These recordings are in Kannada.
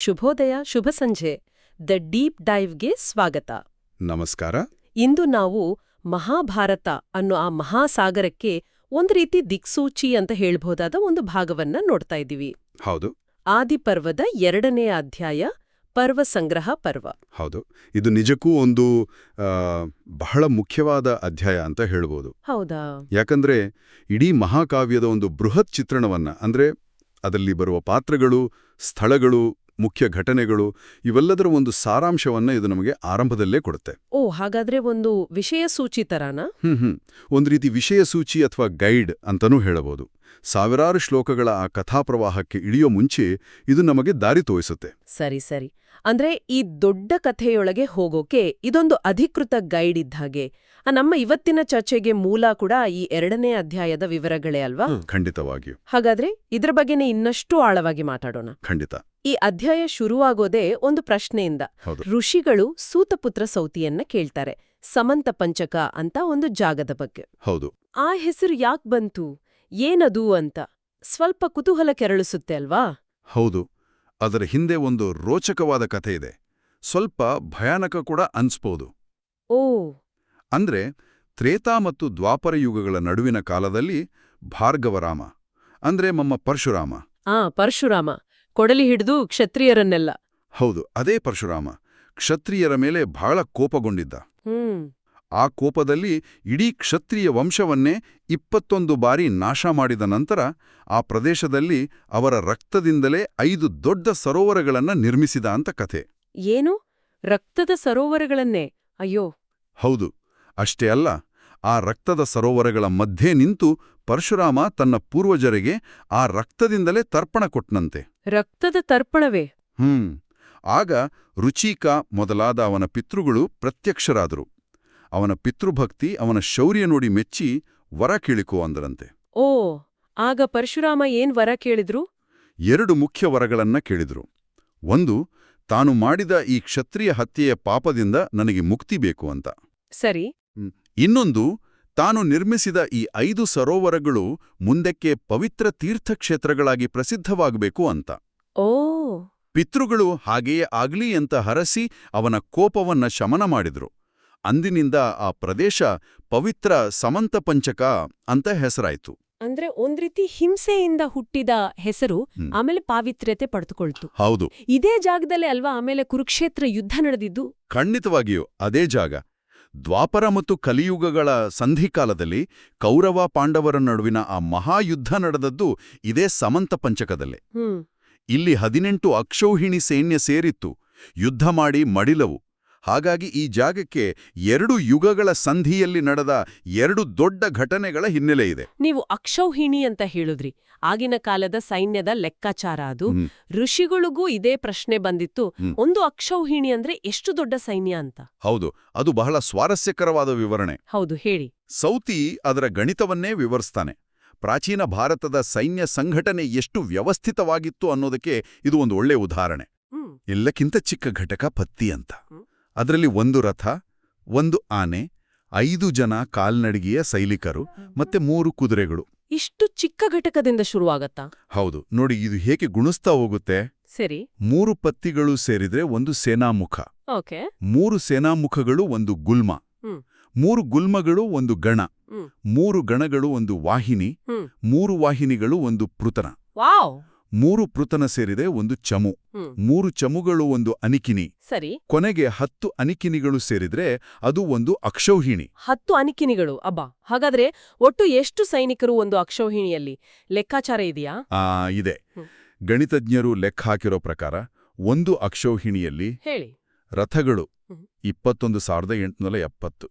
ಶುಭೋದಯ ಶುಭ ಸಂಜೆ. ದ ಡೀಪ್ ಡೈವ್ಗೆ ಸ್ವಾಗತ. ನಮಸ್ಕಾರ. ಇಂದು ನಾವು ಮಹಾಭಾರತ ಅನ್ನೋ ಆ ಮಹಾಸಾಗರಕ್ಕೆ ಒಂದು ರೀತಿ ದಿಕ್ಸೂಚಿ ಅಂತ ಹೇಳ್ಬಹುದಾದ ಒಂದು ಭಾಗವನ್ನ ನೋಡ್ತಾ ಇದ್ದೀವಿ. ಹೌದು. ಆದಿಪರ್ವದ ಎರಡನೇ ಅಧ್ಯಾಯ ಪರ್ವ ಸಂಗ್ರಹ ಪರ್ವ. ಹೌದು. ಇದು ನಿಜಕ್ಕೂ ಒಂದು ಬಹಳ ಮುಖ್ಯವಾದ ಅಧ್ಯಾಯ ಅಂತ ಹೇಳ್ಬೋದು. ಹೌದಾ? ಯಾಕಂದ್ರೆ ಇಡೀ ಮಹಾಕಾವ್ಯದ ಒಂದು ಬೃಹತ್ ಚಿತ್ರಣವನ್ನ ಅಂದ್ರೆ ಅದರಲ್ಲಿ ಬರುವ ಪಾತ್ರಗಳು ಸ್ಥಳಗಳು ಮುಖ್ಯ ಘಟನೆಗಳು ಇವೆಲ್ಲದರ ಒಂದು ಸಾರಾಂಶವನ್ನ ಇದು ನಮಗೆ ಆರಂಭದಲ್ಲೇ ಕೊಡುತ್ತೆ. ಓ ಹಾಗಾದ್ರೆ ಒಂದು ವಿಷಯ ಸೂಚಿ ತರಾನ? ಹ್ಮ್ ಹ್ಮ್. ಒಂದು ರೀತಿ ವಿಷಯ ಸೂಚಿ ಅಥವಾ ಗೈಡ್ ಅಂತಾನೂ ಹೇಳಬಹುದು. ಸಾವಿರಾರು ಶ್ಲೋಕಗಳ ಆ ಕಥಾಪ್ರವಾಹಕ್ಕೆ ಇಳಿಯೋ ಮುಂಚೆ ಇದು ನಮಗೆ ದಾರಿ ತೋರಿಸುತ್ತೆ. ಸರಿ ಸರಿ. ಅಂದ್ರೆ ಈ ದೊಡ್ಡ ಕಥೆಯೊಳಗೆ ಹೋಗೋಕೆ ಇದೊಂದು ಅಧಿಕೃತ ಗೈಡ್ ಇದ್ದ ಹಾಗೆ. ನಮ್ಮ ಇವತ್ತಿನ ಚರ್ಚೆಗೆ ಮೂಲ ಕೂಡ ಈ ಎರಡನೇ ಅಧ್ಯಾಯದ ವಿವರಗಳೇ ಅಲ್ವಾ? ಖಂಡಿತವಾಗಿಯೂ. ಹಾಗಾದ್ರೆ ಇದ್ರ ಬಗ್ಗೆನೇ ಇನ್ನಷ್ಟು ಆಳವಾಗಿ ಮಾತಾಡೋಣ. ಖಂಡಿತ. ಈ ಅಧ್ಯಾಯ ಶುರುವಾಗೋದೇ ಒಂದು ಪ್ರಶ್ನೆಯಿಂದ. ಋಷಿಗಳು ಸೂತಪುತ್ರ ಸೌತಿಯನ್ನ ಕೇಳ್ತಾರೆ ಸಮಂತ ಪಂಚಕ ಅಂತ ಒಂದು ಜಾಗದ ಬಗ್ಗೆ. ಹೌದು. ಆ ಹೆಸರು ಯಾಕ್ ಬಂತು? ಏನದು ಅಂತ ಸ್ವಲ್ಪ ಕುತೂಹಲ ಕೆರಳಿಸುತ್ತೆ ಅಲ್ವಾ? ಹೌದು. ಅದರ ಹಿಂದೆ ಒಂದು ರೋಚಕವಾದ ಕಥೆ ಇದೆ. ಸ್ವಲ್ಪ ಭಯಾನಕ ಕೂಡ ಅನ್ಸ್ಬೋದು. ಓ. ಅಂದ್ರೆ ತ್ರೇತಾ ಮತ್ತು ದ್ವಾಪರ ಯುಗಗಳ ನಡುವಿನ ಕಾಲದಲ್ಲಿ ಭಾರ್ಗವರಾಮ ಅಂದ್ರೆ ಮಮ್ಮ ಪರಶುರಾಮ. ಆ ಪರಶುರಾಮ. ಕೊಡಲಿ ಹಿಡಿದು ಕ್ಷತ್ರಿಯರನ್ನೆಲ್ಲ. ಹೌದು ಅದೇ ಪರಶುರಾಮ. ಕ್ಷತ್ರಿಯರ ಮೇಲೆ ಬಹಳ ಕೋಪಗೊಂಡಿದ್ದ. ಹ್ಮ್. ಆ ಕೋಪದಲ್ಲಿ ಇಡೀ ಕ್ಷತ್ರಿಯ ವಂಶವನ್ನೇ ಇಪ್ಪತ್ತೊಂದು ಬಾರಿ ನಾಶ ಮಾಡಿದ ನಂತರ ಆ ಪ್ರದೇಶದಲ್ಲಿ ಅವರ ರಕ್ತದಿಂದಲೇ ಐದು ದೊಡ್ಡ ಸರೋವರಗಳನ್ನ ನಿರ್ಮಿಸಿದ ಅಂತ ಕಥೆ. ಏನು? ರಕ್ತದ ಸರೋವರಗಳನ್ನೇ? ಅಯ್ಯೋ. ಹೌದು. ಅಷ್ಟೇ ಅಲ್ಲ ಆ ರಕ್ತದ ಸರೋವರಗಳ ಮಧ್ಯೆ ನಿಂತು ಪರಶುರಾಮ ತನ್ನ ಪೂರ್ವಜರಿಗೆ ಆ ರಕ್ತದಿಂದಲೇ ತರ್ಪಣ ಕೊಟ್ನಂತೆ. ರಕ್ತದ ತರ್ಪಣವೇ? ಹ್ಮ್. ಆಗ ರುಚಿಕಾ ಮೊದಲಾದ ಅವನ ಪಿತೃಗಳು ಪ್ರತ್ಯಕ್ಷರಾದರು. ಅವನ ಪಿತೃಭಕ್ತಿ ಅವನ ಶೌರ್ಯ ನೋಡಿ ಮೆಚ್ಚಿ ವರ ಕೇಳಿಕೊ ಅಂದರಂತೆ. ಓ ಆಗ ಪರಶುರಾಮ ಏನ್ ವರ ಕೇಳಿದ್ರು? ಎರಡು ಮುಖ್ಯ ವರಗಳನ್ನ ಕೇಳಿದ್ರು. ಒಂದು ತಾನು ಮಾಡಿದ ಈ ಕ್ಷತ್ರಿಯ ಹತ್ಯೆಯ ಪಾಪದಿಂದ ನನಗೆ ಮುಕ್ತಿ ಬೇಕು ಅಂತ. ಸರಿ. ಇನ್ನೊಂದು ತಾನು ನಿರ್ಮಿಸಿದ ಈ ಐದು ಸರೋವರಗಳು ಮುಂದಕ್ಕೆ ಪವಿತ್ರ ತೀರ್ಥಕ್ಷೇತ್ರಗಳಾಗಿ ಪ್ರಸಿದ್ಧವಾಗಬೇಕು ಅಂತ. ಓ. ಪಿತೃಗಳು ಹಾಗೆಯೇ ಆಗ್ಲಿ ಅಂತ ಹರಸಿ ಅವನ ಕೋಪವನ್ನ ಶಮನ ಮಾಡಿದ್ರು. ಅಂದಿನಿಂದ ಆ ಪ್ರದೇಶ ಪವಿತ್ರ ಸಮಂತ ಪಂಚಕ ಅಂತ ಹೆಸರಾಯ್ತು. ಅಂದ್ರೆ ಒಂದ್ ರೀತಿ ಹಿಂಸೆಯಿಂದ ಹುಟ್ಟಿದ ಹೆಸರು ಆಮೇಲೆ ಪಾವಿತ್ರ್ಯತೆ ಪಡೆದುಕೊಳ್ತು. ಹೌದು. ಇದೇ ಜಾಗದಲ್ಲೇ ಅಲ್ವಾ ಆಮೇಲೆ ಕುರುಕ್ಷೇತ್ರ ಯುದ್ಧ ನಡೆದಿದ್ದು? ಖಂಡಿತವಾಗಿಯೂ ಅದೇ ಜಾಗ. ದ್ವಾಪರ ಮತ್ತು ಕಲಿಯುಗಗಳ ಸಂಧಿಕಾಲದಲ್ಲಿ ಕೌರವ ಪಾಂಡವರ ನಡುವಿನ ಆ ಮಹಾಯುದ್ಧ ನಡೆದದ್ದು ಇದೇ ಸಮಂತ ಪಂಚಕದಲ್ಲೇ. ಇಲ್ಲಿ ಹದಿನೆಂಟು ಅಕ್ಷೌಹಿಣಿ ಸೈನ್ಯ ಸೇರಿತ್ತು. ಯುದ್ಧ ಮಾಡಿ ಮಡಿಲವು. ಹಾಗಾಗಿ ಈ ಜಾಗಕ್ಕೆ ಎರಡು ಯುಗಗಳ ಸಂಧಿಯಲ್ಲಿ ನಡೆದ ಎರಡು ದೊಡ್ಡ ಘಟನೆಗಳ ಹಿನ್ನೆಲೆ ಇದೆ. ನೀವು ಅಕ್ಷೌಹಿಣಿ ಅಂತ ಹೇಳಿದ್ರಿ. ಆಗಿನ ಕಾಲದ ಸೈನ್ಯದ ಲೆಕ್ಕಾಚಾರ ಅದು. ಋಷಿಗಳಿಗೂ ಇದೇ ಪ್ರಶ್ನೆ ಬಂದಿತ್ತು. ಒಂದು ಅಕ್ಷೌಹಿಣಿ ಅಂದ್ರೆ ಎಷ್ಟು ದೊಡ್ಡ ಸೈನ್ಯ ಅಂತ? ಹೌದು ಅದು ಬಹಳ ಸ್ವಾರಸ್ಯಕರವಾದ ವಿವರಣೆ. ಹೌದು ಹೇಳಿ. ಸೌತಿ ಅದರ ಗಣಿತವನ್ನೇ ವಿವರಿಸ್ತಾನೆ. ಪ್ರಾಚೀನ ಭಾರತದ ಸೈನ್ಯ ಸಂಘಟನೆ ಎಷ್ಟು ವ್ಯವಸ್ಥಿತವಾಗಿತ್ತು ಅನ್ನೋದಕ್ಕೆ ಇದು ಒಂದು ಒಳ್ಳೆ ಉದಾಹರಣೆ. ಎಲ್ಲಕ್ಕಿಂತ ಚಿಕ್ಕ ಘಟಕ ಪತ್ತಿ ಅಂತ. ಅದರಲ್ಲಿ ಒಂದು ರಥ ಒಂದು ಆನೆ ಐದು ಜನ ಕಾಲ್ನಡಿಗೆಯ ಸೈನಿಕರು ಮತ್ತೆ ಮೂರು ಕುದುರೆಗಳು. ಇಷ್ಟು ಚಿಕ್ಕ ಘಟಕದಿಂದ ಶುರುವಾಗತ್ತಾ? ಹೌದು. ನೋಡಿ ಇದು ಹೇಗೆ ಗುಣಿಸ್ತಾ ಹೋಗುತ್ತೆ? ಸರಿ. ಮೂರು ಪತ್ತಿಗಳು ಸೇರಿದ್ರೆ ಒಂದು ಸೇನಾಮುಖ. ಓಕೆ. ಮೂರು ಸೇನಾಮುಖಗಳು ಒಂದು ಗುಲ್ಮ. ಮೂರು ಗುಲ್ಮಗಳು ಒಂದು ಗಣ. ಮೂರು ಗಣಗಳು ಒಂದು ವಾಹಿನಿ. ಮೂರು ವಾಹಿನಿಗಳು ಒಂದು ಪೃತನ. ವಾವ್! ಮೂರು ಪೃತನ ಸೇರಿದೆ ಒಂದು ಚಮು. ಮೂರು ಚಮುಗಳು ಒಂದು ಅನಿಕಿನಿ. ಸರಿ. ಕೊನೆಗೆ ಹತ್ತು ಅನಿಕಿನಿಗಳು ಸೇರಿದ್ರೆ ಅದು ಒಂದು ಅಕ್ಷೌಹಿಣಿ. ಹತ್ತು ಅನಿಕಿನಿಗಳು ಅಬ್ಬಾ! ಹಾಗಾದ್ರೆ ಒಟ್ಟು ಎಷ್ಟು ಸೈನಿಕರು ಒಂದು ಅಕ್ಷೌಹಿಣಿಯಲ್ಲಿ? ಲೆಕ್ಕಾಚಾರ ಇದೆಯಾ? ಆ ಇದೆ. ಗಣಿತಜ್ಞರು ಲೆಕ್ಕ ಹಾಕಿರೋ ಪ್ರಕಾರ ಒಂದು ಅಕ್ಷೌಹಿಣಿಯಲ್ಲಿ ಹೇಳಿ. ರಥಗಳು. ಇಪ್ಪತ್ತೊಂದು ಸಾವಿರದ ಎಂಟುನೂರ ಎಪ್ಪತ್ತು.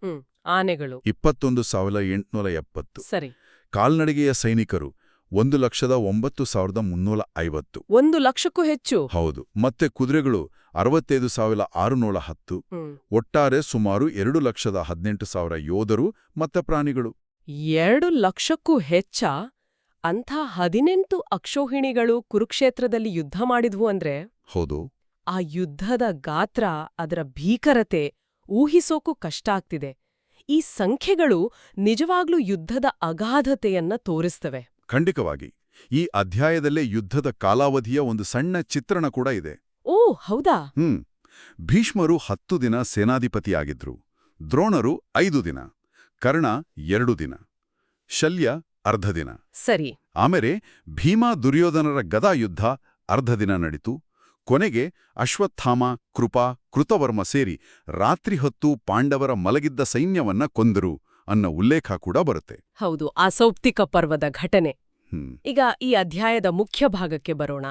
ಆನೆಗಳು. ಇಪ್ಪತ್ತೊಂದು ಸಾವಿರದ ಎಂಟುನೂರ ಎಪ್ಪತ್ತು. ಸರಿ. ಕಾಲ್ನಡಿಗೆಯ ಸೈನಿಕರು ಒಂದು ಲಕ್ಷದ ಒಂಬತ್ತು ಸಾವಿರದ ಮುನ್ನೂರ ಐವತ್ತು. ಒಂದು ಲಕ್ಷಕ್ಕೂ ಹೆಚ್ಚು? ಹೌದು. ಮತ್ತೆ ಕುದುರೆಗಳು ಅರವತ್ತೈದು ಸಾವಿರದ ಆರುನೂರ ಹತ್ತು. ಒಟ್ಟಾರೆ ಸುಮಾರು ಎರಡು ಲಕ್ಷದ ಹದಿನೆಂಟು ಸಾವಿರ ಯೋಧರು ಮತ್ತೆ ಪ್ರಾಣಿಗಳು. ಎರಡು ಲಕ್ಷಕ್ಕೂ ಹೆಚ್ಚ? ಅಂಥ ಹದಿನೆಂಟು ಅಕ್ಷೋಹಿಣಿಗಳು ಕುರುಕ್ಷೇತ್ರದಲ್ಲಿ ಯುದ್ಧ ಮಾಡಿದ್ವು ಅಂದ್ರೆ? ಹೌದು. ಆ ಯುದ್ಧದ ಗಾತ್ರ ಅದರ ಭೀಕರತೆ ಊಹಿಸೋಕು ಕಷ್ಟ ಆಗ್ತಿದೆ. ಈ ಸಂಖ್ಯೆಗಳು ನಿಜವಾಗ್ಲೂ ಯುದ್ಧದ ಅಗಾಧತೆಯನ್ನ ತೋರಿಸ್ತವೆ. ಖಂಡಿತವಾಗಿ ಈ ಅಧ್ಯಾಯದಲ್ಲೇ ಯುದ್ಧದ ಕಾಲಾವಧಿಯ ಒಂದು ಸಣ್ಣ ಚಿತ್ರಣ ಕೂಡ ಇದೆ. ಓ ಹೌದಾ? ಹ್ಮ್. ಭೀಷ್ಮರು ಹತ್ತು ದಿನ ಸೇನಾಧಿಪತಿಯಾಗಿದ್ರು. ದ್ರೋಣರು ಐದು ದಿನ. ಕರ್ಣ ಎರಡು ದಿನ. ಶಲ್ಯ ಅರ್ಧ ದಿನ. ಸರಿ. ಆಮೇಲೆ ಭೀಮಾ ದುರ್ಯೋಧನರ ಗದಾ ಯುದ್ಧ ಅರ್ಧ ದಿನ ನಡೀತು. ಕೊನೆಗೆ ಅಶ್ವತ್ಥಾಮ ಕೃಪಾ ಕೃತವರ್ಮ ಸೇರಿ ರಾತ್ರಿ ಹೊತ್ತು ಪಾಂಡವರ ಮಲಗಿದ್ದ ಸೈನ್ಯವನ್ನ ಕೊಂದರು. ಅನ್ನೋ ಉಲ್ಲೇಖ ಕೂಡ ಬರುತ್ತೆ. ಹೌದು ಅಸೌಪ್ತಿಕ ಪರ್ವದ ಘಟನೆ. ಈಗ ಈ ಅಧ್ಯಾಯದ ಮುಖ್ಯ ಭಾಗಕ್ಕೆ ಬರೋಣ.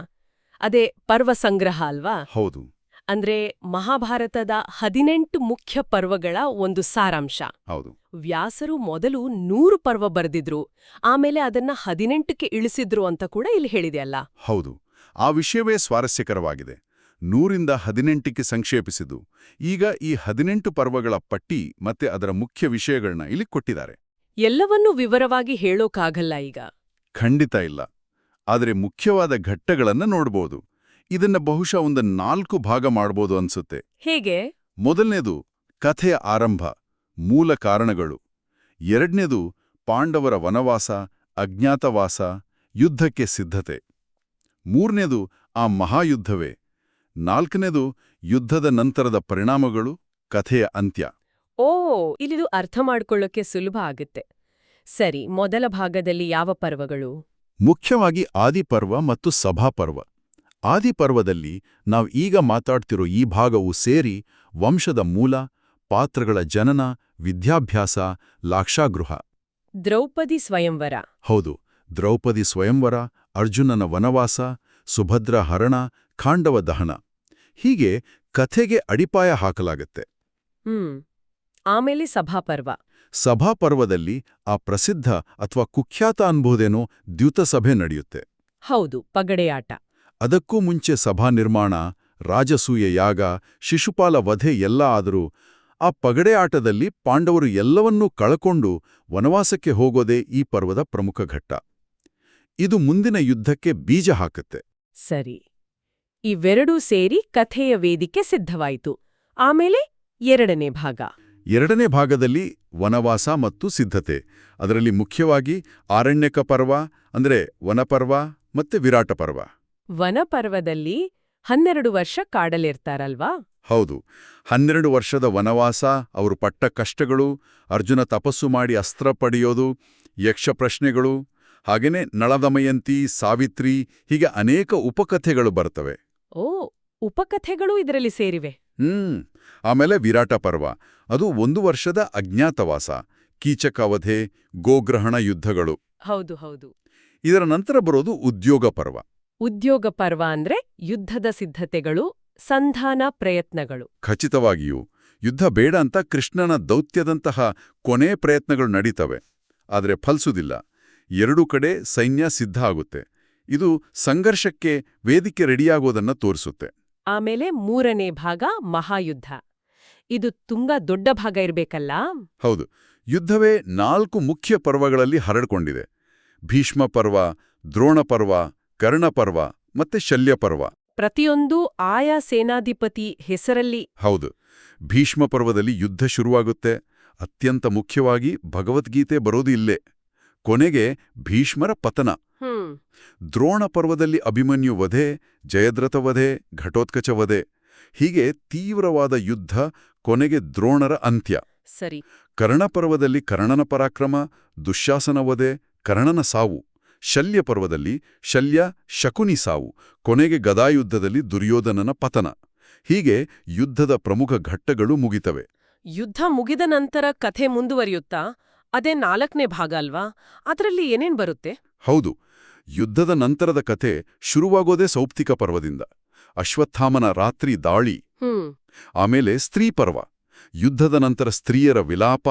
ಅದೇ ಪರ್ವ ಸಂಗ್ರಹ ಅಲ್ವಾ? ಹೌದು. ಅಂದ್ರೆ ಮಹಾಭಾರತದ ಹದಿನೆಂಟು ಮುಖ್ಯ ಪರ್ವಗಳ ಒಂದು ಸಾರಾಂಶ. ಹೌದು. ವ್ಯಾಸರು ಮೊದಲು ನೂರು ಪರ್ವ ಬರೆದಿದ್ರು ಆಮೇಲೆ ಅದನ್ನ ಹದಿನೆಂಟಕ್ಕೆ ಇಳಿಸಿದ್ರು ಅಂತ ಕೂಡ ಇಲ್ಲಿ ಹೇಳಿದೆಯಲ್ಲ ಹೌದು. ಆ ವಿಷಯವೇ ಸ್ವಾರಸ್ಯಕರವಾಗಿದೆ. ನೂರಿಂದ ಹದಿನೆಂಟಕ್ಕೆ ಸಂಕ್ಷೇಪಿಸಿದ್ದು. ಈಗ ಈ ಹದಿನೆಂಟು ಪರ್ವಗಳ ಪಟ್ಟಿ ಮತ್ತೆ ಅದರ ಮುಖ್ಯ ವಿಷಯಗಳನ್ನ ಇಲ್ಲಿ ಕೊಟ್ಟಿದ್ದಾರೆ. ಎಲ್ಲವನ್ನೂ ವಿವರವಾಗಿ ಹೇಳೋಕ್ಕಾಗಲ್ಲ ಈಗ. ಖಂಡಿತ ಇಲ್ಲ. ಆದರೆ ಮುಖ್ಯವಾದ ಘಟ್ಟಗಳನ್ನ ನೋಡ್ಬೋದು. ಇದನ್ನ ಬಹುಶಃ ಒಂದು ನಾಲ್ಕು ಭಾಗ ಮಾಡ್ಬೋದು ಅನ್ಸುತ್ತೆ. ಹೇಗೆ? ಮೊದಲನೇದು ಕಥೆಯ ಆರಂಭ ಮೂಲ ಕಾರಣಗಳು. ಎರಡನೇದು ಪಾಂಡವರ ವನವಾಸ ಅಜ್ಞಾತವಾಸ ಯುದ್ಧಕ್ಕೆ ಸಿದ್ಧತೆ. ಮೂರನೇದು ಆ ಮಹಾಯುದ್ಧವೇ. ನಾಲ್ಕನೇದು ಯುದ್ಧದ ನಂತರದ ಪರಿಣಾಮಗಳು ಕಥೆಯ ಅಂತ್ಯ. ಓ ಇಲ್ಲಿದು ಅರ್ಥ ಮಾಡ್ಕೊಳ್ಳೋಕೆ ಸುಲಭ ಆಗುತ್ತೆ. ಸರಿ ಮೊದಲ ಭಾಗದಲ್ಲಿ ಯಾವ ಪರ್ವಗಳು? ಮುಖ್ಯವಾಗಿ ಆದಿಪರ್ವ ಮತ್ತು ಸಭಾಪರ್ವ. ಆದಿಪರ್ವದಲ್ಲಿ ನಾವು ಈಗ ಮಾತಾಡ್ತಿರೋ ಈ ಭಾಗವು ಸೇರಿ ವಂಶದ ಮೂಲ ಪಾತ್ರಗಳ ಜನನ ವಿದ್ಯಾಭ್ಯಾಸ ಲಾಕ್ಷಾಗೃಹ. ದ್ರೌಪದಿ ಸ್ವಯಂವರ. ಹೌದು ದ್ರೌಪದಿ ಸ್ವಯಂವರ ಅರ್ಜುನನ ವನವಾಸ ಸುಭದ್ರ ಹರಣ ಖಾಂಡವ ದಹನ. ಹೀಗೆ ಕಥೆಗೆ ಅಡಿಪಾಯ ಹಾಕಲಾಗತ್ತೆ. ಹ್ಮ್. ಆಮೇಲೆ ಸಭಾಪರ್ವ. ಸಭಾಪರ್ವದಲ್ಲಿ ಆ ಪ್ರಸಿದ್ಧ ಅಥವಾ ಕುಖ್ಯಾತ ಅನ್ಬೋದೇನೋ ದ್ಯೂತಸಭೆ ನಡೆಯುತ್ತೆ. ಹೌದು ಪಗಡೆಯಾಟ. ಅದಕ್ಕೂ ಮುಂಚೆ ಸಭಾ ನಿರ್ಮಾಣ ರಾಜಸೂಯ ಯಾಗ ಶಿಶುಪಾಲ ವಧೆ ಎಲ್ಲ ಆದರೂ ಆ ಪಗಡೆ ಆಟದಲ್ಲಿ ಪಾಂಡವರು ಎಲ್ಲವನ್ನೂ ಕಳಕೊಂಡು ವನವಾಸಕ್ಕೆ ಹೋಗೋದೇ ಈ ಪರ್ವದ ಪ್ರಮುಖ ಘಟ್ಟ. ಇದು ಮುಂದಿನ ಯುದ್ಧಕ್ಕೆ ಬೀಜ ಹಾಕುತ್ತೆ. ಸರಿ. ಇವೆರಡೂ ಸೇರಿ ಕಥೆಯ ವೇದಿಕೆ ಸಿದ್ಧವಾಯಿತು. ಆಮೇಲೆ ಎರಡನೇ ಭಾಗ. ಎರಡನೇ ಭಾಗದಲ್ಲಿ ವನವಾಸ ಮತ್ತು ಸಿದ್ಧತೆ. ಅದರಲ್ಲಿ ಮುಖ್ಯವಾಗಿ ಆರಣ್ಯಕ ಪರ್ವ ಅಂದ್ರೆ ವನಪರ್ವ ಮತ್ತೆ ವಿರಾಟ ಪರ್ವ. ವನಪರ್ವದಲ್ಲಿ ಹನ್ನೆರಡು ವರ್ಷ ಕಾಡಲಿರ್ತಾರಲ್ವಾ? ಹೌದು. ಹನ್ನೆರಡು ವರ್ಷದ ವನವಾಸ ಅವರು ಪಟ್ಟ ಕಷ್ಟಗಳು ಅರ್ಜುನ ತಪಸ್ಸು ಮಾಡಿ ಅಸ್ತ್ರ ಪಡೆಯೋದು ಯಕ್ಷ ಪ್ರಶ್ನೆಗಳು ಹಾಗೇನೆ ನಳದಮಯಂತಿ ಸಾವಿತ್ರಿ ಹೀಗೆ ಅನೇಕ ಉಪಕಥೆಗಳು ಬರ್ತವೆ. ಓ ಉಪಕಥೆಗಳೂ ಇದರಲ್ಲಿ ಸೇರಿವೆ. ಹ್ಮ್ ಆಮೇಲೆ ವಿರಾಟ ಪರ್ವ. ಅದು ಒಂದು ವರ್ಷದ ಅಜ್ಞಾತವಾಸ ಕೀಚಕ ಅವಧೆ ಗೋಗ್ರಹಣ ಯುದ್ಧಗಳು. ಹೌದು ಹೌದು. ಇದರ ನಂತರ ಬರೋದು ಉದ್ಯೋಗ ಪರ್ವ. ಉದ್ಯೋಗ ಪರ್ವ ಅಂದ್ರೆ ಯುದ್ಧದ ಸಿದ್ಧತೆಗಳು ಸಂಧಾನ ಪ್ರಯತ್ನಗಳು. ಖಚಿತವಾಗಿಯೂ ಯುದ್ಧ ಬೇಡ ಅಂತ ಕೃಷ್ಣನ ದೌತ್ಯದಂತಹ ಕೊನೆ ಪ್ರಯತ್ನಗಳು ನಡೀತವೆ. ಆದರೆ ಫಲಿಸುವುದಿಲ್ಲ ಎರಡೂ ಕಡೆ ಸೈನ್ಯ ಸಿದ್ಧ ಆಗುತ್ತೆ. ಇದು ಸಂಘರ್ಷಕ್ಕೆ ವೇದಿಕೆ ರೆಡಿಯಾಗೋದನ್ನ ತೋರಿಸುತ್ತೆ. ಆಮೇಲೆ ಮೂರನೇ ಭಾಗ ಮಹಾಯುದ್ಧ. ಇದು ತುಂಬಾ ದೊಡ್ಡ ಭಾಗ ಇರಬೇಕಲ್ಲ? ಹೌದು. ಯುದ್ಧವೇ ನಾಲ್ಕು ಮುಖ್ಯ ಪರ್ವಗಳಲ್ಲಿ ಹರಡ್ಕೊಂಡಿದೆ. ಭೀಷ್ಮ ಪರ್ವ ದ್ರೋಣ ಪರ್ವ ಕರ್ಣ ಪರ್ವ ಮತ್ತೆ ಶಲ್ಯ ಪರ್ವ. ಪ್ರತಿಯೊಂದು ಆಯಾ ಸೇನಾಧಿಪತಿ ಹೆಸರಲ್ಲಿ ಹೌದು. ಭೀಷ್ಮ ಪರ್ವದಲ್ಲಿ ಯುದ್ಧ ಶುರುವಾಗುತ್ತೆ. ಅತ್ಯಂತ ಮುಖ್ಯವಾಗಿ ಭಗವದ್ಗೀತೆ ಬರೋದು ಇಲ್ಲೇ. ಕೊನೆಗೆ ಭೀಷ್ಮರ ಪತನ. ದ್ರೋಣ ಪರ್ವದಲ್ಲಿ ಅಭಿಮನ್ಯು ವಧೆ ಜಯದ್ರಥ ವಧೆ ಘಟೋತ್ಕಚ ವಧೆ ಹೀಗೆ ತೀವ್ರವಾದ ಯುದ್ಧ ಕೊನೆಗೆ ದ್ರೋಣರ ಅಂತ್ಯ. ಸರಿ. ಕರ್ಣಪರ್ವದಲ್ಲಿ ಕರ್ಣನ ಪರಾಕ್ರಮ ದುಶ್ಯಾಸನ ವಧೆ ಕರ್ಣನ ಸಾವು ಶಲ್ಯ ಪರ್ವದಲ್ಲಿ ಶಲ್ಯ ಶಕುನಿ ಸಾವು ಕೊನೆಗೆ ಗದಾಯುದ್ಧದಲ್ಲಿ ದುರ್ಯೋಧನನ ಪತನ ಹೀಗೆ ಯುದ್ಧದ ಪ್ರಮುಖ ಘಟ್ಟಗಳು ಮುಗಿತವೆ. ಯುದ್ಧ ಮುಗಿದ ನಂತರ ಕಥೆ ಮುಂದುವರಿಯುತ್ತಾ? ಅದೇ ನಾಲ್ಕನೇ ಭಾಗ ಅಲ್ವಾ? ಅದರಲ್ಲಿ ಏನೇನ್ ಬರುತ್ತೆ? ಹೌದು. ಯುದ್ಧದ ನಂತರದ ಕಥೆ ಶುರುವಾಗೋದೇ ಸೌಪ್ತಿಕ ಪರ್ವದಿಂದ. ಅಶ್ವತ್ಥಾಮನ ರಾತ್ರಿ ದಾಳಿ. ಆಮೇಲೆ ಸ್ತ್ರೀ ಪರ್ವ. ಯುದ್ಧದ ನಂತರ ಸ್ತ್ರೀಯರ ವಿಲಾಪ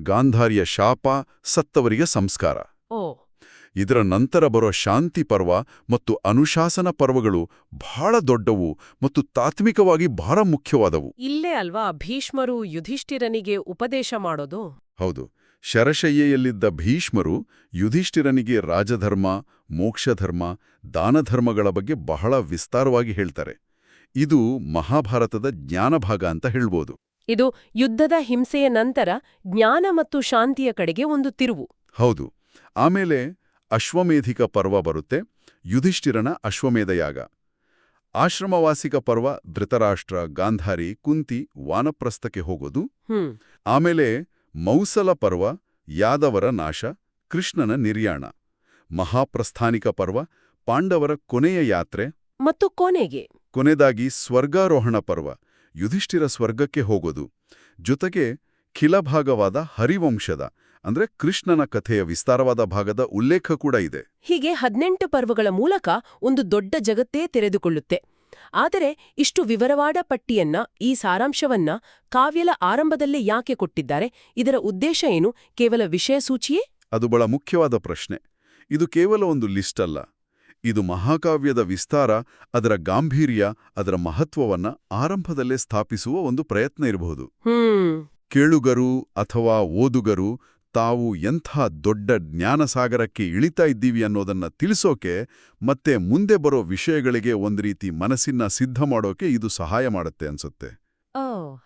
ಗಾಂಧಾರಿಯ ಶಾಪ ಸತ್ತವರಿಗೆ ಸಂಸ್ಕಾರ. ಓ. ಇದರ ನಂತರ ಬರೋ ಶಾಂತಿ ಪರ್ವ ಮತ್ತು ಅನುಶಾಸನ ಪರ್ವಗಳು ಬಹಳ ದೊಡ್ಡವು ಮತ್ತು ತಾತ್ವಿಕವಾಗಿ ಬಹಳ ಮುಖ್ಯವಾದವು. ಇಲ್ಲೇ ಅಲ್ವಾ ಭೀಷ್ಮರು ಯುಧಿಷ್ಠಿರನಿಗೆ ಉಪದೇಶ ಮಾಡೋದು? ಹೌದು. ಶರಶಯ್ಯೆಯಲ್ಲಿದ್ದ ಭೀಷ್ಮರು ಯುಧಿಷ್ಠಿರನಿಗೆ ರಾಜಧರ್ಮ ಮೋಕ್ಷಧರ್ಮ ದಾನಧರ್ಮಗಳ ಬಗ್ಗೆ ಬಹಳ ವಿಸ್ತಾರವಾಗಿ ಹೇಳ್ತಾರೆ. ಇದು ಮಹಾಭಾರತದ ಜ್ಞಾನಭಾಗ ಅಂತ ಹೇಳ್ಬೋದು. ಇದು ಯುದ್ಧದ ಹಿಂಸೆಯ ನಂತರ ಜ್ಞಾನ ಮತ್ತು ಶಾಂತಿಯ ಕಡೆಗೆ ಒಂದು ತಿರುವು. ಹೌದು. ಆಮೇಲೆ ಅಶ್ವಮೇಧಿಕ ಪರ್ವ ಬರುತ್ತೆ ಯುಧಿಷ್ಠಿರನ ಅಶ್ವಮೇಧಯಾಗ. ಆಶ್ರಮವಾಸಿಕ ಪರ್ವ ಧೃತರಾಷ್ಟ್ರ ಗಾಂಧಾರಿ ಕುಂತಿ ವಾನಪ್ರಸ್ಥಕ್ಕೆ ಹೋಗೋದು. ಆಮೇಲೆ ಮೌಸಲ ಪರ್ವ ಯಾದವರ ನಾಶ ಕೃಷ್ಣನ ನಿರ್ಯಾಣ. ಮಹಾಪ್ರಸ್ಥಾನಿಕ ಪರ್ವ ಪಾಂಡವರ ಕೊನೆಯ ಯಾತ್ರೆ. ಮತ್ತು ಕೊನೆಗೆ. ಕೊನೆದಾಗಿ ಸ್ವರ್ಗಾರೋಹಣ ಪರ್ವ ಯುಧಿಷ್ಠಿರ ಸ್ವರ್ಗಕ್ಕೆ ಹೋಗೋದು. ಜೊತೆಗೆ ಖಿಲಭಾಗವಾದ ಹರಿವಂಶದ ಅಂದ್ರೆ ಕೃಷ್ಣನ ಕಥೆಯ ವಿಸ್ತಾರವಾದ ಭಾಗದ ಉಲ್ಲೇಖ ಕೂಡ ಇದೆ. ಹೀಗೆ ಹದಿನೆಂಟು ಪರ್ವಗಳ ಮೂಲಕ ಒಂದು ದೊಡ್ಡ ಜಗತ್ತೇ ತೆರೆದುಕೊಳ್ಳುತ್ತೆ. ಆದರೆ ಇಷ್ಟು ವಿವರವಾದ ಪಟ್ಟಿಯನ್ನ ಈ ಸಾರಾಂಶವನ್ನ ಕಾವ್ಯಲ ಆರಂಭದಲ್ಲೇ ಯಾಕೆ ಕೊಟ್ಟಿದ್ದಾರೆ? ಇದರ ಉದ್ದೇಶ ಏನು? ಕೇವಲ ವಿಷಯ ಸೂಚಿಯೇ? ಅದು ಬಹಳ ಮುಖ್ಯವಾದ ಪ್ರಶ್ನೆ. ಇದು ಕೇವಲ ಒಂದು ಲಿಸ್ಟ್ ಅಲ್ಲ. ಇದು ಮಹಾಕಾವ್ಯದ ವಿಸ್ತಾರ ಅದರ ಗಾಂಭೀರ್ಯ ಅದರ ಮಹತ್ವವನ್ನ ಆರಂಭದಲ್ಲೇ ಸ್ಥಾಪಿಸುವ ಒಂದು ಪ್ರಯತ್ನ ಇರಬಹುದು. ಕೇಳುಗರು ಅಥವಾ ಓದುಗರು ತಾವು ಎಂಥ ದೊಡ್ಡ ಜ್ಞಾನಸಾಗರಕ್ಕೆ ಇಳಿತಾ ಇದ್ದೀವಿ ಅನ್ನೋದನ್ನು ತಿಳಿಸೋಕೆ ಮತ್ತೆ ಮುಂದೆ ಬರೋ ವಿಷಯಗಳಿಗೆ ಒಂದು ರೀತಿ ಮನಸ್ಸಿನ ಸಿದ್ಧ ಮಾಡೋಕೆ ಇದು ಸಹಾಯ ಮಾಡುತ್ತೆ ಅನ್ಸುತ್ತೆ.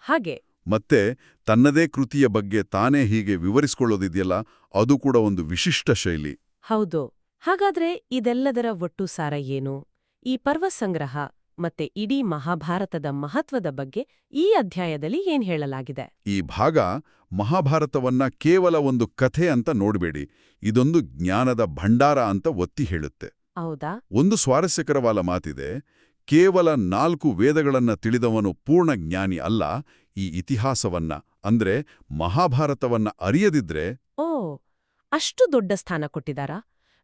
ಹಾಗೆ. ಮತ್ತೆ ತನ್ನದೇ ಕೃತಿಯ ಬಗ್ಗೆ ತಾನೇ ಹೀಗೆ ವಿವರಿಸ್ಕೊಳ್ಳೋದಿದೆಯಲ್ಲ ಅದು ಕೂಡ ಒಂದು ವಿಶಿಷ್ಟ ಶೈಲಿ. ಹೌದು. ಹಾಗಾದ್ರೆ ಇದೆಲ್ಲದರ ಒಟ್ಟು ಸಾರ ಏನು? ಈ ಪರ್ವ ಸಂಗ್ರಹ. ಮತ್ತೆ ಇಡೀ ಮಹಾಭಾರತದ ಮಹತ್ವದ ಬಗ್ಗೆ ಈ ಅಧ್ಯಾಯದಲ್ಲಿ ಏನ್ ಹೇಳಲಾಗಿದೆ? ಈ ಭಾಗ ಮಹಾಭಾರತವನ್ನ ಕೇವಲ ಒಂದು ಕಥೆ ಅಂತ ನೋಡಬೇಡಿ. ಇದೊಂದು ಜ್ಞಾನದ ಭಂಡಾರ ಅಂತ ಒತ್ತಿ ಹೇಳುತ್ತೆ. ಹೌದಾ? ಒಂದು ಸ್ವಾರಸ್ಯಕರವಾದ ಮಾತಿದೆ ಕೇವಲ ನಾಲ್ಕು ವೇದಗಳನ್ನ ತಿಳಿದವನು ಪೂರ್ಣ ಜ್ಞಾನಿ ಅಲ್ಲ ಈ ಇತಿಹಾಸವನ್ನ. ಅಂದ್ರೆ ಮಹಾಭಾರತವನ್ನ ಅರಿಯದಿದ್ರೆ ಓ ಅಷ್ಟು ದೊಡ್ಡ ಸ್ಥಾನ ಕೊಟ್ಟಿದಾರಾ?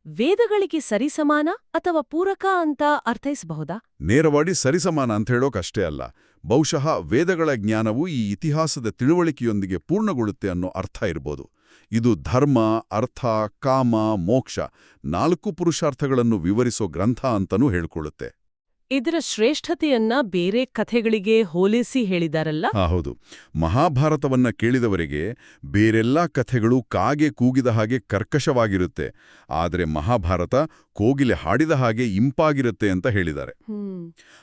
ವೇದಗಳಿಗೆ ಸರಿಸಮಾನ ಅಥವಾ ಪೂರಕ ಅಂತ ಅರ್ಥೈಸಬಹುದಾ? ನೇರವಾಗಿ ಸರಿಸಮಾನ ಅಂತ ಹೇಳೋಕಷ್ಟೇ ಅಲ್ಲ. ಬಹುಶಃ ವೇದಗಳ ಜ್ಞಾನವು ಈ ಇತಿಹಾಸದ ತಿಳುವಳಿಕೆಯೊಂದಿಗೆ ಪೂರ್ಣಗೊಳ್ಳುತ್ತೆ ಅನ್ನೋ ಅರ್ಥ ಇರ್ಬೋದು. ಇದು ಧರ್ಮ, ಅರ್ಥ, ಕಾಮ, ಮೋಕ್ಷ ನಾಲ್ಕು ಪುರುಷಾರ್ಥಗಳನ್ನು ವಿವರಿಸೋ ಗ್ರಂಥ ಅಂತನೂ ಹೇಳ್ಕೊಳ್ಳುತ್ತೆ. ಇದರ ಶ್ರೇಷ್ಠತೆಯನ್ನ ಬೇರೆ ಕಥೆಗಳಿಗೆ ಹೋಲಿಸಿ ಹೇಳಿದಾರಲ್ಲ? ಹೌದು. ಮಹಾಭಾರತವನ್ನ ಕೇಳಿದವರಿಗೆ ಬೇರೆಲ್ಲಾ ಕಥೆಗಳು ಕಾಗೆ ಕೂಗಿದ ಹಾಗೆ ಕರ್ಕಶವಾಗಿರುತ್ತೆ. ಆದರೆ ಮಹಾಭಾರತ ಕೋಗಿಲೆ ಹಾಡಿದ ಹಾಗೆ ಇಂಪಾಗಿರುತ್ತೆ ಅಂತ ಹೇಳಿದ್ದಾರೆ.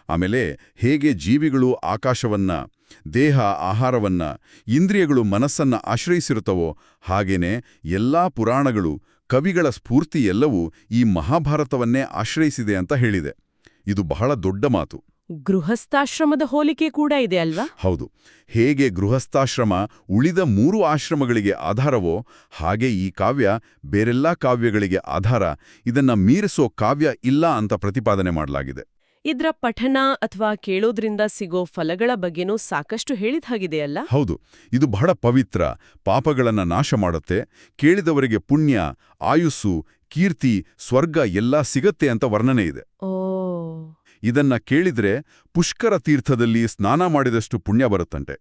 ಆಮೇಲೆ ಹೇಗೆ ಜೀವಿಗಳು ಆಕಾಶವನ್ನ ದೇಹ ಆಹಾರವನ್ನ ಇಂದ್ರಿಯಗಳು ಮನಸ್ಸನ್ನ ಆಶ್ರಯಿಸಿರುತ್ತವೋ ಹಾಗೇನೆ ಎಲ್ಲಾ ಪುರಾಣಗಳು ಕವಿಗಳ ಸ್ಫೂರ್ತಿ ಎಲ್ಲವೂ ಈ ಮಹಾಭಾರತವನ್ನೇ ಆಶ್ರಯಿಸಿದೆ ಅಂತ ಹೇಳಿದೆ. ಇದು ಬಹಳ ದೊಡ್ಡ ಮಾತು. ಗೃಹಸ್ಥಾಶ್ರಮದ ಹೋಲಿಕೆ ಕೂಡ ಇದೆ ಅಲ್ವಾ? ಹೌದು. ಹೇಗೆ ಗೃಹಸ್ಥಾಶ್ರಮ ಉಳಿದ ಮೂರು ಆಶ್ರಮಗಳಿಗೆ ಆಧಾರವೋ ಹಾಗೆ ಈ ಕಾವ್ಯ ಬೇರೆಲ್ಲಾ ಕಾವ್ಯಗಳಿಗೆ ಆಧಾರ ಇದನ್ನ ಮೀರಿಸೋ ಕಾವ್ಯ ಇಲ್ಲ ಅಂತ ಪ್ರತಿಪಾದನೆ ಮಾಡಲಾಗಿದೆ. ಇದರ ಪಠನ ಅಥವಾ ಕೇಳೋದ್ರಿಂದ ಸಿಗೋ ಫಲಗಳ ಬಗ್ಗೆನೂ ಸಾಕಷ್ಟು ಹೇಳಿದ ಹಾಗಿದೆಯಲ್ಲ ಹೌದು. ಇದು ಬಹಳ ಪವಿತ್ರ ಪಾಪಗಳನ್ನ ನಾಶ ಮಾಡುತ್ತೆ ಕೇಳಿದವರಿಗೆ ಪುಣ್ಯ ಆಯುಸ್ಸು ಕೀರ್ತಿ ಸ್ವರ್ಗ ಎಲ್ಲಾ ಸಿಗತ್ತೆ ಅಂತ ವರ್ಣನೆ ಇದೆ. ಓ ಇದನ್ನ ಕೇಳಿದ್ರೆ ಪುಷ್ಕರ ತೀರ್ಥದಲ್ಲಿ ಸ್ನಾನ ಮಾಡಿದಷ್ಟು ಪುಣ್ಯ ಬರುತ್ತಂತೆ.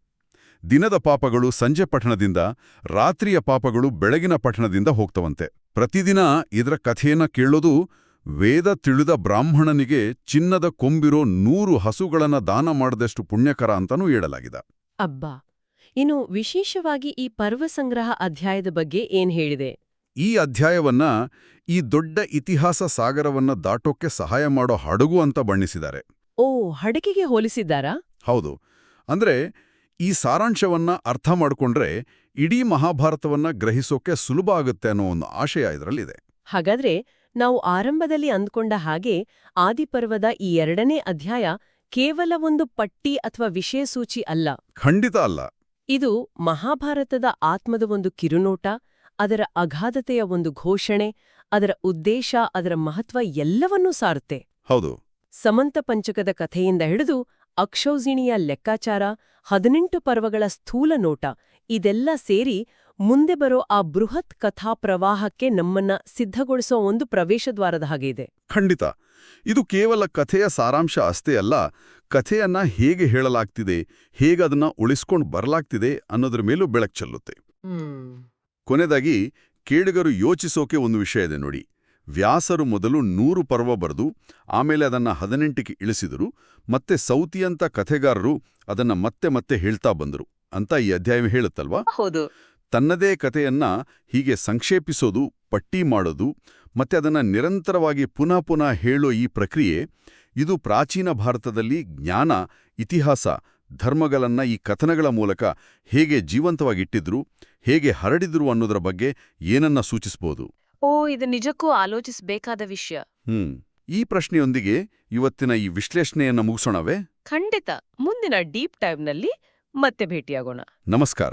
ದಿನದ ಪಾಪಗಳು ಸಂಜೆ ಪಠಣದಿಂದ, ರಾತ್ರಿಯ ಪಾಪಗಳು ಬೆಳಗಿನ ಪಠಣದಿಂದ ಹೋಗ್ತವಂತೆ. ಪ್ರತಿದಿನ ಇದರ ಕಥೆಯನ್ನ ಕೇಳೋದು ವೇದ ತಿಳಿದ ಬ್ರಾಹ್ಮಣನಿಗೆ ಚಿನ್ನದ ಕೊಂಬಿರೋ ನೂರು ಹಸುಗಳನ್ನ ದಾನ ಮಾಡದಷ್ಟು ಪುಣ್ಯಕರ ಅಂತಾನೂ ಹೇಳಲಾಗಿದೆ. ಅಬ್ಬಾ! ಇನ್ನು ವಿಶೇಷವಾಗಿ ಈ ಪರ್ವ ಸಂಗ್ರಹ ಅಧ್ಯಾಯದ ಬಗ್ಗೆ ಏನ್ ಹೇಳಿದೆ? ಈ ಅಧ್ಯಾಯವನ್ನ ಈ ದೊಡ್ಡ ಇತಿಹಾಸ ಸಾಗರವನ್ನ ದಾಟೋಕ್ಕೆ ಸಹಾಯ ಮಾಡೋ ಹಡಗು ಅಂತ ಬಣ್ಣಿಸಿದ್ದಾರೆ. ಓ ಹಡಗಿಗೆ ಹೋಲಿಸಿದ್ದಾರಾ? ಹೌದು. ಅಂದ್ರೆ ಈ ಸಾರಾಂಶವನ್ನ ಅರ್ಥ ಮಾಡಿಕೊಂಡ್ರೆ ಇಡೀ ಮಹಾಭಾರತವನ್ನ ಗ್ರಹಿಸೋಕೆ ಸುಲಭ ಆಗುತ್ತೆ ಅನ್ನೋ ಒಂದು ಆಶಯ ಇದರಲ್ಲಿದೆ. ಹಾಗಾದ್ರೆ ನಾವು ಆರಂಭದಲ್ಲಿ ಅಂದ್ಕೊಂಡ ಹಾಗೆ ಆದಿಪರ್ವದ ಈ ಎರಡನೇ ಅಧ್ಯಾಯ ಕೇವಲ ಒಂದು ಪಟ್ಟಿ ಅಥವಾ ವಿಷಯ ಸೂಚಿ ಅಲ್ಲ. ಖಂಡಿತ ಅಲ್ಲ. ಇದು ಮಹಾಭಾರತದ ಆತ್ಮದ ಒಂದು ಕಿರುನೋಟ ಅದರ ಅಗಾಧತೆಯ ಒಂದು ಘೋಷಣೆ ಅದರ ಉದ್ದೇಶ ಅದರ ಮಹತ್ವ ಎಲ್ಲವನ್ನೂ ಸಾರುತ್ತೆ. ಹೌದು. ಸಮಂತ ಪಂಚಕದ ಕಥೆಯಿಂದ ಹಿಡಿದು ಅಕ್ಷೌಜಿಣಿಯ ಲೆಕ್ಕಾಚಾರ ಹದಿನೆಂಟು ಪರ್ವಗಳ ಸ್ಥೂಲ ನೋಟ ಇದೆಲ್ಲ ಸೇರಿ ಮುಂದೆ ಬರೋ ಆ ಬೃಹತ್ ಕಥಾ ಪ್ರವಾಹಕ್ಕೆ ನಮ್ಮನ್ನ ಸಿದ್ಧಗೊಳಿಸೋ ಒಂದು ಪ್ರವೇಶದ್ವಾರದ ಹಾಗೆ ಇದೆ. ಖಂಡಿತ. ಇದು ಕೇವಲ ಕಥೆಯ ಸಾರಾಂಶ ಅಷ್ಟೇ ಅಲ್ಲ ಕಥೆಯನ್ನ ಹೇಗೆ ಹೇಳಲಾಗ್ತಿದೆ ಹೇಗದನ್ನ ಅದನ್ನ ಉಳಿಸ್ಕೊಂಡು ಬರಲಾಗ್ತಿದೆ ಅನ್ನೋದ್ರ ಮೇಲೂ ಬೆಳಕು ಚೆಲ್ಲುತ್ತೆ. ಕೊನೆದಾಗಿ ಕೇಳುಗರು ಯೋಚಿಸೋಕೆ ಒಂದು ವಿಷಯ ಇದೆ ನೋಡಿ. ವ್ಯಾಸರು ಮೊದಲು ನೂರು ಪರ್ವ ಬರೆದು ಆಮೇಲೆ ಅದನ್ನ ಹದಿನೆಂಟಕ್ಕೆ ಇಳಿಸಿದರು ಮತ್ತೆ ಸೌತಿಯಂತ ಕಥೆಗಾರರು ಅದನ್ನ ಮತ್ತೆ ಮತ್ತೆ ಹೇಳ್ತಾ ಬಂದರು ಅಂತ ಈ ಅಧ್ಯಾಯ ಹೇಳುತ್ತಲ್ವಾ? ಹೌದು. ತನ್ನದೇ ಕಥೆಯನ್ನ ಹೀಗೆ ಸಂಕ್ಷೇಪಿಸೋದು ಪಟ್ಟಿ ಮಾಡೋದು ಮತ್ತೆ ಅದನ್ನ ನಿರಂತರವಾಗಿ ಪುನಃ ಪುನಃ ಹೇಳೋ ಈ ಪ್ರಕ್ರಿಯೆ ಇದು ಪ್ರಾಚೀನ ಭಾರತದಲ್ಲಿ ಜ್ಞಾನ ಇತಿಹಾಸ ಧರ್ಮಗಳನ್ನ ಈ ಕಥನಗಳ ಮೂಲಕ ಹೇಗೆ ಜೀವಂತವಾಗಿಟ್ಟಿದ್ರು ಹೇಗೆ ಹರಡಿದ್ರು ಅನ್ನೋದರ ಬಗ್ಗೆ ಏನನ್ನ ಸೂಚಿಸಬಹುದು ಓ ಇದು ನಿಜಕ್ಕೂ ಆಲೋಚಿಸಬೇಕಾದ ವಿಷಯ. ಹ್ಮ್. ಈ ಪ್ರಶ್ನೆಯೊಂದಿಗೆ ಇವತ್ತಿನ ಈ ವಿಶ್ಲೇಷಣೆಯನ್ನ ಮುಗಿಸೋಣವೇ? ಖಂಡಿತ. ಮುಂದಿನ ಡೀಪ್ ಟೈಮ್ನಲ್ಲಿ ಮತ್ತೆ ಭೇಟಿಯಾಗೋಣ. ನಮಸ್ಕಾರ.